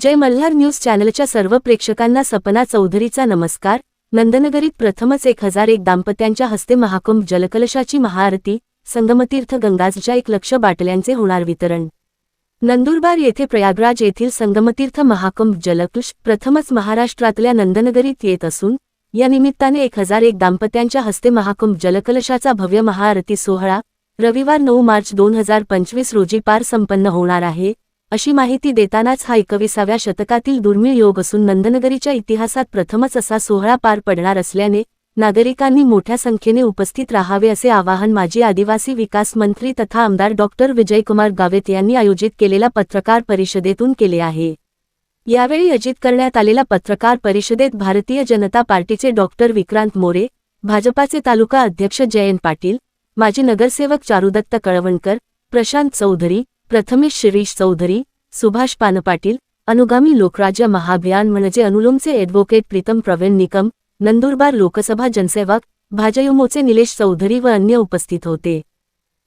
जय Malhar news चॅनलच्या सर्व प्रेक्षकांना सपना चौधरीचा नमस्कार. नंदनगरीत प्रथमच एक हजार एक दाम्पत्यांच्या हस्ते महाकुंभ जलकलशाची महाआरती संगमतीर्थ गंगाजच्या एक लक्ष बाटल्यांचे होणार वितरण. नंदुरबार येथे प्रयागराज येथील संगमतीर्थ महाकुंभ जलकलश प्रथमच महाराष्ट्रातल्या नंदनगरीत येत असून या निमित्ताने एक हजार एक दाम्पत्यांच्या हस्ते महाकुंभ जलकलशाचा भव्य महाआरती सोहळा रविवार नऊ मार्च दोन हजार पंचवीस रोजी पार संपन्न होणार आहे. अशी माहिती देतानाच हा एकविसाव्या शतकातील दुर्मिळ योग असून नंदनगरीच्या इतिहासात प्रथमच असा सोहळा पार पडणार असल्याने नागरिकांनी मोठ्या संख्येने उपस्थित राहावे असे आवाहन माजी आदिवासी विकास मंत्री तथा आमदार डॉक्टर विजयकुमार गावित यांनी आयोजित केलेल्या पत्रकार परिषदेतून केले आहे. यावेळी आयोजित करण्यात आलेल्या पत्रकार परिषदेत भारतीय जनता पार्टीचे डॉक्टर विक्रांत मोरे भाजपाचे तालुका अध्यक्ष जयंत पाटील माजी नगरसेवक चारुदत्त कळवणकर प्रशांत चौधरी प्रथमेश शिरीष चौधरी सुभाष पानपाटील अनुगामी लोकराज्य महाभियान म्हणजे अनुलोमचे ॲडव्होकेट प्रीतम प्रवीण निकम नंदुरबार लोकसभा जनसेवक भाजयुमोचे निलेश चौधरी व अन्य उपस्थित होते.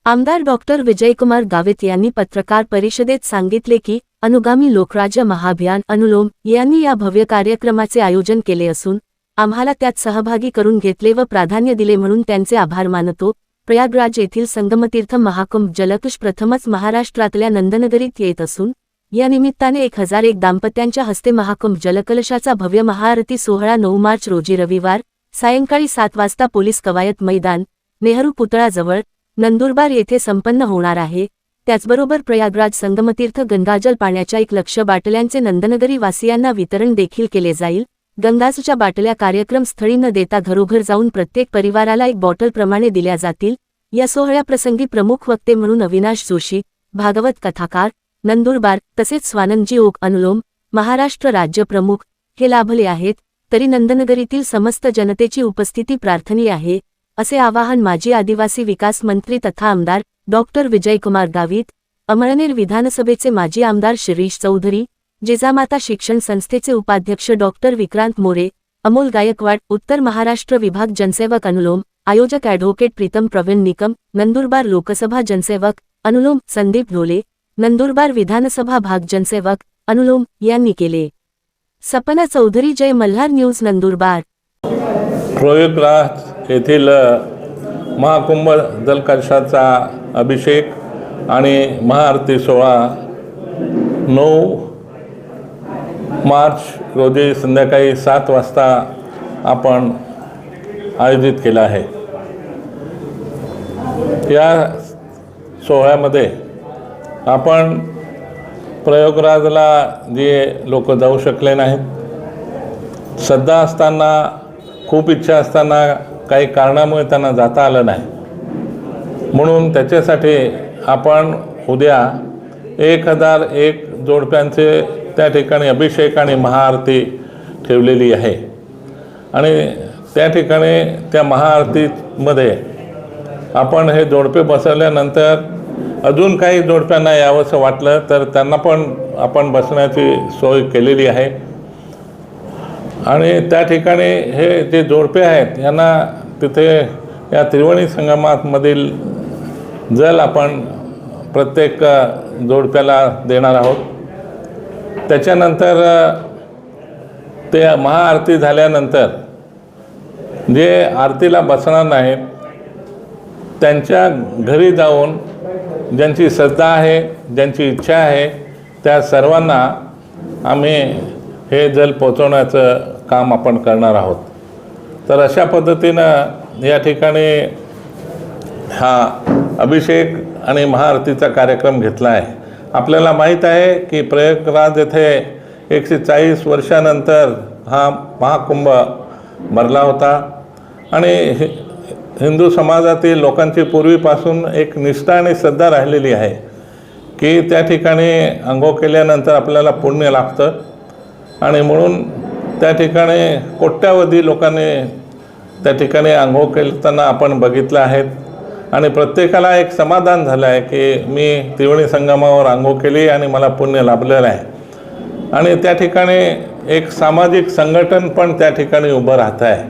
आमदार डॉक्टर विजयकुमार गावित यांनी पत्रकार परिषदेत सांगितले की अनुगामी लोकराज्य महाभियान अनुलोम यांनी या भव्य कार्यक्रमाचे आयोजन केले असून आम्हाला त्यात सहभागी करून घेतले व प्राधान्य दिले म्हणून त्यांचे आभार मानतो प्रयागराज येथील संगमतीर्थ महाकुंभ जलकुश प्रथमच महाराष्ट्रातल्या नंदनगरीत येत असून या निमित्ताने एक हजार एक दाम्पत्यांच्या हस्ते महाकुंभ जलकलशाचा भव्य महाआरती सोहळा नऊ मार्च रोजी रविवार सायंकाळी सात वाजता पोलीस कवायत मैदान नेहरू पुतळाजवळ नंदुरबार येथे संपन्न होणार आहे. त्याचबरोबर प्रयागराज संगमतीर्थ गंगाजल पाण्याच्या एक लक्ष बाटल्यांचे नंदनगरी वासियांना वितरण देखील केले जाईल. गंगासूच्या बाटल्या कार्यक्रम स्थळी न देता घरोघर जाऊन प्रत्येक परिवाराला एक बॉटलप्रमाणे दिल्या जातील. या सोहळ्याप्रसंगी प्रमुख वक्ते म्हणून अविनाश जोशी भागवत कथाकार नंदुरबार तसेच स्वानंदजी ओक अनुलोम महाराष्ट्र राज्य प्रमुख हे लाभले आहेत. तरी नंदनगरीतील समस्त जनतेची उपस्थिती प्रार्थनीय आहे असे आवाहन माजी आदिवासी विकास मंत्री तथा आमदार डॉक्टर विजयकुमार गावित अमळनेर विधानसभेचे माजी आमदार शिरीष चौधरी जिजामाता शिक्षण संस्थेचे उपाध्यक्ष डॉक्टर विक्रांत मोरे अमोल गायकवाड उत्तर महाराष्ट्र विभाग जनसेवक अनुलोम आयोजक ॲडव्होकेट प्रीतम प्रवीण निकम नंदुरबार लोकसभा जनसेवक अनुलोम संदीप ढोले नंदुरबार विधानसभा भाग जनसेवक अनुलोम यांनी केले. सपना चौधरी जय मल्हार न्यूज नंदुरबार. प्रयोगराज येथील महाकुंभ जलकलशाचा अभिषेक आणि महाआरती सोहळा नऊ मार्च रोजी संध्याकाळी सात वाजता आपण आयोजित केला आहे. या सोहळ्यामध्ये आपण प्रयोगराजला जे लोक जाऊ शकले नाहीत सध्या असताना खूप इच्छा असताना काही कारणामुळे त्यांना जाता आलं नाही. म्हणून त्याच्यासाठी आपण उद्या एक हजार एक जोडप्यांचे त्या ठिकाणी अभिषेक आणि महाआरती ठेवलेली आहे. आणि त्या ठिकाणी त्या महाआरतीमध्ये आपण हे जोडपे बसवल्यानंतर अजून काही जोडप्यांना यावंसं वाटलं तर त्यांना पण आपण बसण्याची सोय केलेली आहे. आणि त्या ठिकाणी हे जे जोडपे आहेत यांना तिथे या त्रिवेणी संगमामधील जल आपण प्रत्येक जोडप्याला देणार आहोत. त्याच्यानंतर ते महाआरती झाल्यानंतर जे आरतीला बसणार नाहीत त्यांच्या घरी जाऊन ज्यांची श्रद्धा आहे ज्यांची इच्छा आहे त्या सर्वांना आम्ही हे जल पोचवण्याचं काम आपण करणार आहोत. तर अशा पद्धतीनं या ठिकाणी हा अभिषेक आणि महाआरतीचा कार्यक्रम घेतला आहे. आपल्याला माहीत आहे की प्रयागराज येथे एकशे चाळीस वर्षानंतर हा महाकुंभ भरला होता. आणि हि हिंदू समाजातील लोकांची पूर्वीपासून एक निष्ठा आणि श्रद्धा राहिलेली आहे की त्या ठिकाणी अंघोळ केल्यानंतर आपल्याला पुण्य लाभतं. आणि म्हणून त्या ठिकाणी कोट्यावधी लोकांनी त्या ठिकाणी आंघोळ केताना आपण बघितलं आहेत आणि प्रत्येकाला एक समाधान झालं आहे की मी त्रिवेणी संगमावर आंघो केली आणि मला पुण्य लाभलेलं आहे. आणि त्या ठिकाणी एक सामाजिक संघटन पण त्या ठिकाणी उभं राहत आहे.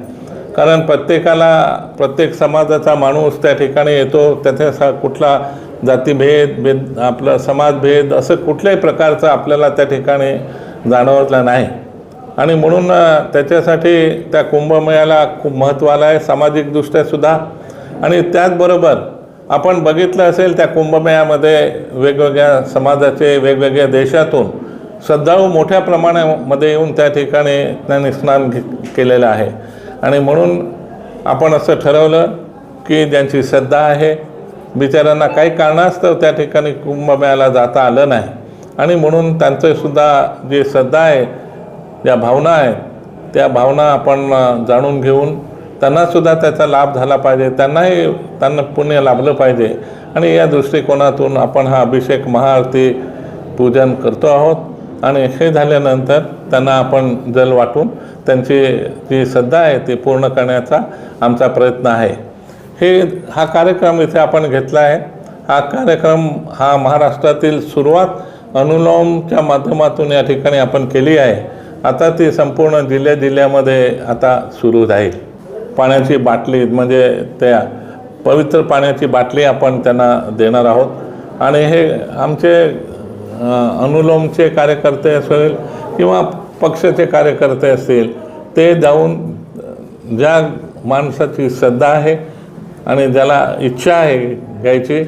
कारण प्रत्येकाला प्रत्येक समाजाचा माणूस त्या ठिकाणी येतो त्याचा कुठला जातीभेद भेद आपलं समाजभेद असं कुठल्याही प्रकारचं आपल्याला त्या ठिकाणी जाणवलं नाही. आणि म्हणून त्याच्यासाठी त्या कुंभमेळ्याला खूप महत्त्व आलं आहे सामाजिकदृष्ट्यासुद्धा आणि त्याचबरोबर आपण बघितलं असेल त्या कुंभमेळ्यामध्ये वेगवेगळ्या समाजाचे वेगवेगळ्या देशातून श्रद्धाळू मोठ्या प्रमाणामध्ये येऊन त्या ठिकाणी त्यांनी स्नान घे- केलेलं आहे. आणि म्हणून आपण असं ठरवलं की ज्यांची श्रद्धा आहे बिचाऱ्यांना काही कारणास्तव त्या ठिकाणी कुंभमेळ्याला जाता आलं नाही. आणि म्हणून त्यांचंसुद्धा जी श्रद्धा आहे ज्या भावना आहेत त्या भावना आपण जाणून घेऊन त्यांनासुद्धा त्याचा लाभ झाला पाहिजे. त्यांनाही त्यांना पुण्य लाभलं पाहिजे. आणि या दृष्टिकोनातून आपण हा अभिषेक महाआरती पूजन करतो आहोत. आणि हे झाल्यानंतर त्यांना आपण जल वाटून त्यांची जी श्रद्धा आहे ती पूर्ण करण्याचा आमचा प्रयत्न आहे. हे हा कार्यक्रम इथे आपण घेतला आहे. हा कार्यक्रम हा महाराष्ट्रातील सुरुवात अनुलोमच्या माध्यमातून या ठिकाणी आपण केली आहे. आता ती संपूर्ण जिल्ह्या जिल्ह्यामध्ये आता सुरू राहील पाण्याची बाटली म्हणजे त्या पवित्र पाण्याची बाटली आपण त्यांना देणार आहोत. आणि हे आमचे अनुलोमचे कार्यकर्ते असेल किंवा पक्षाचे कार्यकर्ते असतील ते जाऊन ज्या माणसाची श्रद्धा आहे आणि ज्याला इच्छा आहे घ्यायची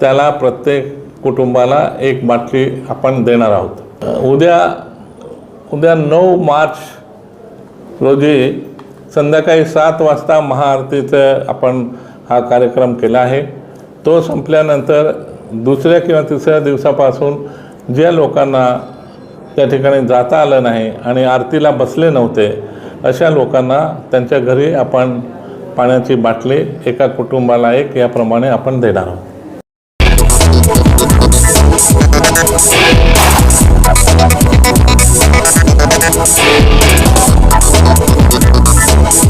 त्याला प्रत्येक कुटुंबाला एक बाटली आपण देणार आहोत. उद्या उद्या नऊ मार्च रोजी संध्याकाळी सात वाजता महाआरतीचं आपण हा कार्यक्रम केला आहे. तो संपल्यानंतर दुसऱ्या किंवा तिसऱ्या दिवसापासून ज्या लोकांना त्या ठिकाणी जाता आलं नाही आणि आरतीला बसले नव्हते अशा लोकांना त्यांच्या घरी आपण पाण्याची बाटली एका कुटुंबाला एक याप्रमाणे आपण देणार आहोत.